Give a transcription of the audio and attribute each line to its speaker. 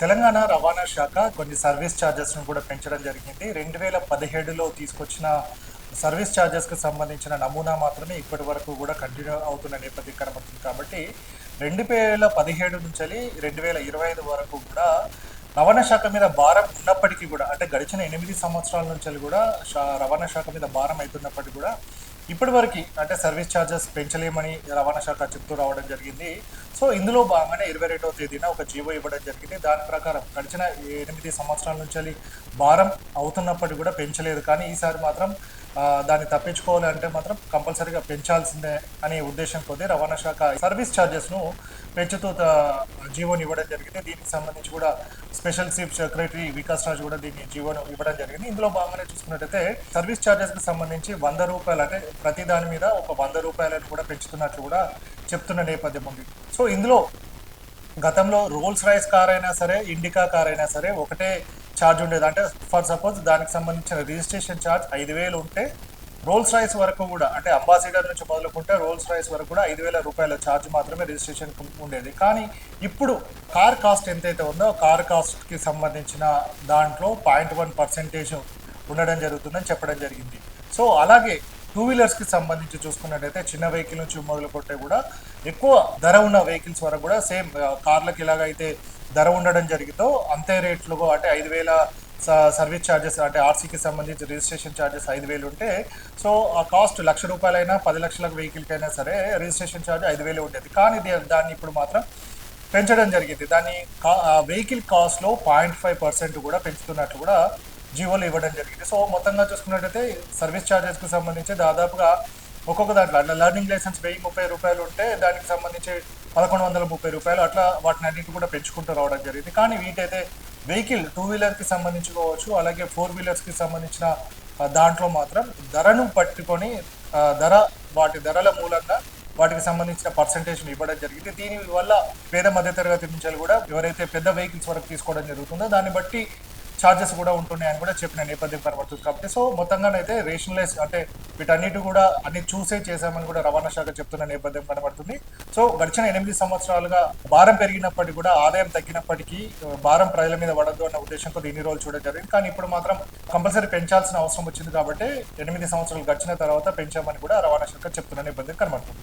Speaker 1: తెలంగాణ రవాణా శాఖ కొన్ని సర్వీస్ ఛార్జెస్ను కూడా పెంచడం జరిగింది. రెండు వేల పదిహేడులో తీసుకొచ్చిన సర్వీస్ ఛార్జెస్కి సంబంధించిన నమూనా మాత్రమే ఇప్పటి వరకు కూడా కంటిన్యూ అవుతున్న నేపథ్యం కనబడుతుంది కాబట్టి రెండు వేల పదిహేడు నుంచి రెండు వేల ఇరవై ఐదు వరకు కూడా రవాణా శాఖ మీద భారం ఉన్నప్పటికీ కూడా అంటే గడిచిన ఎనిమిది సంవత్సరాల నుంచి కూడా శా- రవాణా శాఖ మీద భారం అవుతున్నప్పటికీ కూడా ఇప్పటి వరకు అంటే సర్వీస్ ఛార్జెస్ పెంచలేమని రవాణా శాఖ చెప్తూ రావడం జరిగింది. సో ఇందులో భాగంగానే ఇరవై రెండవ తేదీన ఒక జీవో ఇవ్వడం జరిగింది. దాని ప్రకారం గడిచిన ఎనిమిది సంవత్సరాల నుంచి భారం అవుతున్నప్పటికీ కూడా పెంచలేదు. కానీ ఈసారి మాత్రం దాన్ని తప్పించుకోవాలి అంటే మాత్రం కంపల్సరీగా పెంచాల్సిందే అనే ఉద్దేశం కొద్దీ రవాణా శాఖ సర్వీస్ ఛార్జెస్ను పెంచుతూ జీవోని ఇవ్వడం జరిగింది. దీనికి సంబంధించి కూడా special chief secretary Vikas Raj కూడా దీన్ని జీవోను ఇవ్వడం జరిగింది. ఇందులో భాగంగానే చూసుకున్నట్టయితే సర్వీస్ ఛార్జెస్కి సంబంధించి వంద రూపాయలు అంటే ప్రతి దాని మీద ఒక వంద రూపాయలను కూడా పెంచుతున్నట్లు కూడా చెప్తున్న నేపథ్యం ఉంది. సో ఇందులో గతంలో రోల్స్ రైస్ కార్ అయినా సరే ఇండికా కార్ అయినా సరే ఒకటే ఛార్జ్ ఉండేది. అంటే ఫర్ సపోజ్ దానికి సంబంధించిన రిజిస్ట్రేషన్ ఛార్జ్ ఐదు వేలు ఉంటే రోల్స్ రైస్ వరకు కూడా అంటే అంబాసిడర్ నుంచి మొదలుకుంటే రోల్స్ రైస్ వరకు కూడా ఐదు వేల రూపాయల ఛార్జ్ మాత్రమే రిజిస్ట్రేషన్ ఉండేది. కానీ ఇప్పుడు కార్ కాస్ట్ ఎంతైతే ఉందో కార్ కాస్ట్కి సంబంధించిన దాంట్లో పాయింట్ వన్ పర్సెంటేజ్ ఉండడం జరుగుతుందని చెప్పడం జరిగింది. సో అలాగే టూ వీలర్స్కి సంబంధించి చూసుకున్నట్టయితే చిన్న వెహికల్ నుంచి మొదలు కొట్టే కూడా ఎక్కువ ధర ఉన్న వెహికల్స్ వరకు కూడా సేమ్ కార్లకు ఎలాగైతే ధర ఉండడం జరిగిందో అంతే రేట్లో అంటే ఐదు వేల స- సర్వీస్ ఛార్జెస్ అంటే ఆర్సీకి సంబంధించి రిజిస్ట్రేషన్ ఛార్జెస్ ఐదు వేలు ఉంటే సో ఆ కాస్ట్ లక్ష రూపాయలైనా పది లక్షల వెహికల్కి అయినా సరే రిజిస్ట్రేషన్ ఛార్జ్ ఐదు వేలు ఉండేది. కానీ దాన్ని ఇప్పుడు మాత్రం పెంచడం జరిగింది. దాన్ని వెహికల్ కాస్ట్లో పాయింట్ ఫైవ్ పర్సెంట్ కూడా పెంచుతున్నట్లు కూడా జీవోలు ఇవ్వడం జరిగింది. సో మొత్తంగా చూసుకున్నట్టయితే సర్వీస్ ఛార్జెస్కి సంబంధించి దాదాపుగా ఒక్కొక్క దాంట్లో అట్లా లర్నింగ్ లైసెన్స్ వెయ్యి ముప్పై రూపాయలు ఉంటే దానికి సంబంధించి పదకొండు వందల ముప్పై రూపాయలు అట్లా వాటిని అన్నింటి కూడా పెంచుకుంటూ రావడం జరిగింది. కానీ వీటైతే వెహికల్ టూ వీలర్కి సంబంధించి కావచ్చు అలాగే ఫోర్ వీలర్స్కి సంబంధించిన దాంట్లో మాత్రం ధరను పట్టుకొని ధర వాటి ధరల మూలంగా వాటికి సంబంధించిన పర్సంటేజ్ ఇవ్వడం జరిగింది. దీని వల్ల పేద మధ్యతరగతి నుంచి కూడా ఎవరైతే పెద్ద వెహికల్స్ వరకు తీసుకోవడం జరుగుతుందో దాన్ని బట్టి ఛార్జెస్ కూడా ఉంటున్నాయని కూడా చెప్పిన నేపథ్యం కనబడుతుంది కాబట్టి సో మొత్తంగానైతే రేషనలైజ్ అంటే వీటన్నిటి కూడా అన్ని చూసే చేశామని కూడా రవాణా శాఖ చెప్తున్న నేపథ్యం కనబడుతుంది. సో గడిచిన ఎనిమిది సంవత్సరాలుగా భారం పెరిగినప్పటికీ కూడా ఆదాయం తగ్గినప్పటికీ భారం ప్రజల మీద పడద్దు అన్న ఉద్దేశంతో ఇన్ని రోజులు చూడడం జరిగింది. కానీ ఇప్పుడు మాత్రం కంపల్సరీ పెంచాల్సిన అవసరం వచ్చింది కాబట్టి ఎనిమిది సంవత్సరాలు గడిచిన తర్వాత పెంచామని కూడా రవాణా శాఖ చెప్తున్న నేపథ్యం కనబడుతుంది.